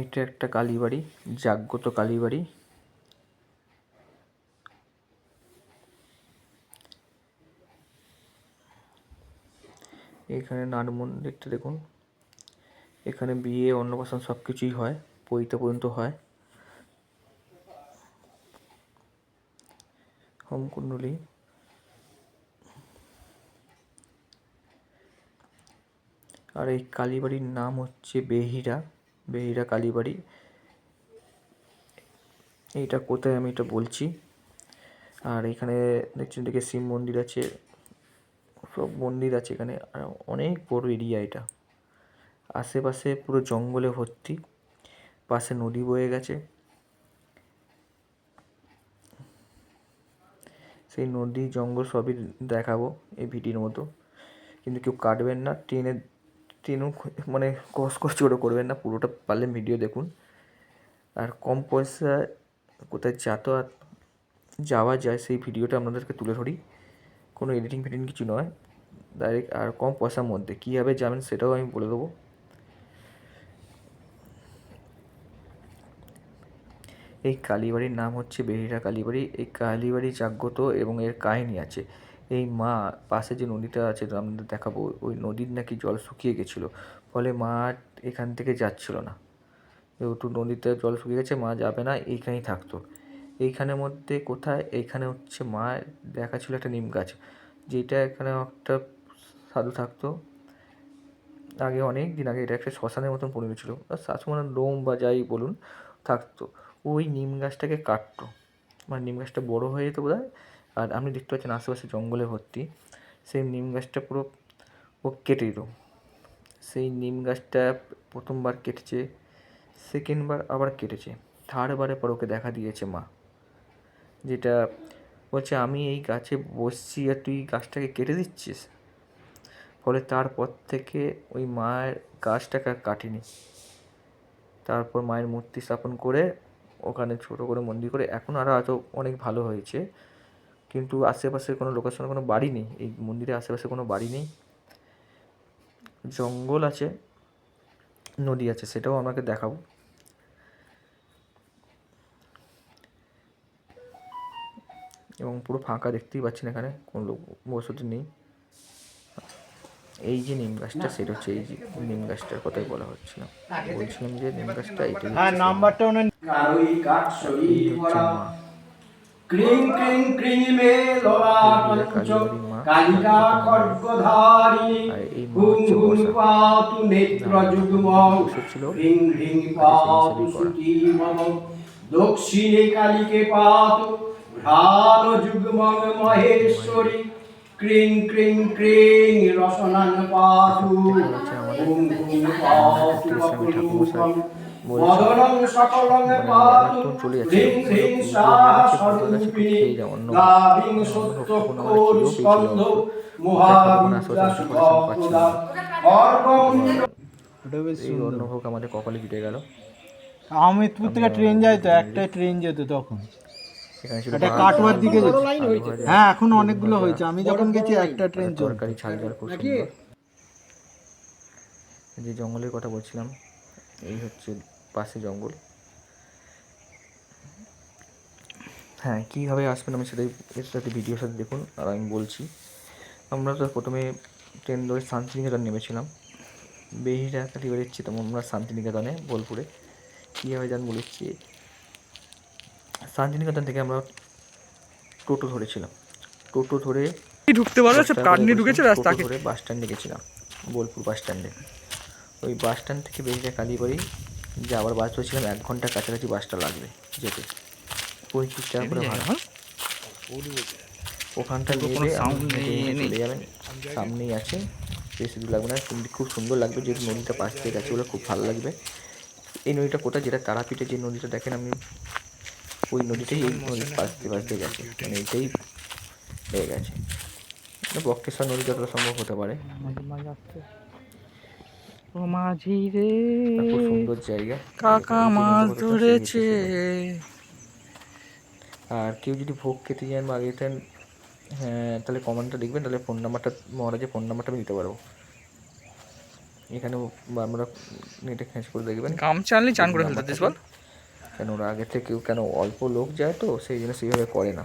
এটা একটা কালীবাড়ি জাগ্রত কালীবাড়ি এখানে নাট মন্দিরটা দেখুন। এখানে বিয়ে, অন্নপ্রাশন সব কিছুই হয়, পৈতে পর্যন্ত হয়। হোম কুণ্ডলী। আর এই কালীবাড়ির নাম হচ্ছে বেহিরা। বেহিরা কালীবাড়ি। এইটা কোথায় আমি এটা বলছি? আর এখানে দেখছেন দিকে শিব মন্দির আছে, সব মন্দির আছে এখানে, আর অনেক বড় এরিয়া এটা। আশেপাশে পুরো জঙ্গলে ভর্তি, পাশে নদী বয়ে গেছে। সেই নদী, জঙ্গল সবই দেখাবো এই ভিডিওর মতো। কিন্তু কেউ কাটবেন না, ট্রেনে ট্রেনও মানে কস কস করে করবেন না, পুরোটা পারলে ভিডিও দেখুন। আর কম পয়সায় কোথায় যাতায়াত যাওয়া যায়, সেই ভিডিওটা আপনাদেরকে তুলে ধরি। কোনো এডিটিং ফেডিটিং কিছু নয়। ডাইরেক্ট আর কম পয়সার মধ্যে কীভাবে যাবেন সেটাও আমি বলে দেবো। এই কালীবাড়ির নাম হচ্ছে বেহিরা কালীবাড়ি। এই কালীবাড়ি জাগ্রত এবং এর কাহিনী আছে। এই মা পাশে যে নদীটা আছে আপনাদের দেখাবো, ওই নদীর নাকি জল শুকিয়ে গেছিল। ফলে মা এখান থেকে যাচ্ছিল না। যেহেতু নদীতে জল শুকিয়ে গেছে, মা যাবে না, এইখানেই থাকতো। এইখানের মধ্যে কোথায়? এইখানে হচ্ছে মা দেখা ছিল একটা নিম গাছ। যেটা এখানে একটা সাধু থাকতো। আগে অনেক দিন আগে এটা একটা শ্মশানের মতন পরিণত ছিল। শাশুমানের লোম বা যাই বলুন, থাকতো। ওই নিম গাছটাকে কাটতো। মানে নিম গাছটা বড়ো হয়ে যেত বোধ আর আপনি দেখতে পাচ্ছেন আশেপাশে জঙ্গলে ভর্তি। সেই নিম গাছটা পুরো ও কেটে দিত সেই নিম গাছটা প্রথমবার কেটেছে, সেকেন্ডবার আবার কেটেছে। থার্ডবারে পর ওকে দেখা দিয়েছে মা। যেটা বলছে, আমি এই গাছে বসছি আর তুই গাছটাকে কেটে দিচ্ছিস? ফলে তারপর থেকে ওই মায়ের গাছটাকে আর কাটেনি। তারপর মায়ের মূর্তি স্থাপন করে ওখানে ছোটো করে মন্দির করে এখন আরও হয়তো অনেক ভালো হয়েছে। কিন্তু আশেপাশে কোনো লোকেশনে কোনো বাড়ি নেই। এই মন্দিরের আশেপাশে কোনো বাড়ি নেই। জঙ্গল আছে নদী আছে সেটাও আমাকে দেখাবো এবং পুরো ফাঁকা দেখতেই পাচ্ছেন এখানে কোনো লোক বসতি নেই। এই যে নিম গাছটা সেটা হচ্ছে এই যে নিম গাছটার কথাই বলা হচ্ছিল। বলছিলাম যে নিম গাছটা হ্যাঁ নাম্বারটা ক্রিং ক্রিং ক্রিং মে লোলাটঞ্চ কালিকা মা হুম হুম পাতু নেত্র যুগ্ম। হ্রিং হ্রিং পাতু সুতি মম দক্ষিণে কালিকে পাতু ভ্রাণ যুগ্মং মহেশ্বরী ক্রিং ক্রিং ক্রিং রসনান পাতু হুম হুম পাতু বকুলুকম মদনং সকলং পাতু সাহা স্বরূপিণী গাভিং স্কন্ধ মহাবিদ্যা এই অন্নভোগ আমাদের কপালে জুটে গেল। আহমেদপুর থেকে ট্রেন যায় তো একটাই ট্রেন যেত তখন। ছিল এটা কাটোয়ার দিকে যেত হ্যাঁ এখন অনেকগুলো হয়েছে। আমি যখন গেছি একটা ট্রেন ঝাল খুব যে জঙ্গলের কথা বলছিলাম এই হচ্ছে পাশে জঙ্গল। হ্যাঁ কীভাবে আসবেন আমি সেটাই এর সাথে ভিডিওর সাথে দেখুন আর আমি বলছি। আমরা তো প্রথমে ট্রেন ধরে শান্তিনিকেতন নেমেছিলাম। বেহিরা কালীবাড়ি হচ্ছে তো আমরা শান্তিনিকেতনে বোলপুরে। কীভাবে যান বলেছি শান্তিনিকেতন থেকে আমরা টোটো ধরেছিলাম। টোটো ধরে ঢুকতে পারবে? সব কার্ড নিয়ে ঢুকেছে ব্যাস তাকে ধরে বাস স্ট্যান্ডে গেছিলাম বোলপুর বাস স্ট্যান্ডে ওই বাস স্ট্যান্ড থেকে বেরিয়ে কালীবাড়ি যে আবার বাস ধরেছিলাম এক ঘণ্টা কাছাকাছি বাসটা লাগবে যেতে। পঁয়ত্রিশ টাকা করে ভাড়া ওখানটা হেঁটে চলে যাবেন সামনেই আছে। বেশি দূর লাগবে না খুব সুন্দর লাগবে যেহেতু নদীটা পাশ দিয়ে গেছে বলে খুব ভালো লাগবে। এই নদীটা কোথায়? যেটা তারাপীঠে যে নদীটা দেখেন আমি ওই নদীটাই এই নদীর পাশ দিয়ে পাশ দিয়ে গেছে। মানে এইটাই হয়ে গেছে। বক্রেশ্বর নদী যতটা সম্ভব হতে পারে। ও মাঝি রে। আর সুন্দর জায়গা। কাকা মাছ ধরেছে। আর কেউ যদি ভোগ খেতে চান বা আগে হ্যাঁ তাহলে কমেন্টটা লিখবেন তাহলে ফোন নাম্বারটা মহারাজের ফোন নাম্বারটা আমি দিতে পারব। এখানে আমরা নেটে খেঁচ করে দেখবেন। গামছা আনলে চান করে ফেলতে দিস বল। কেন ওরা আগে থেকে কেন অল্প লোক যায় তো সেই জন্য সেইভাবে করে না।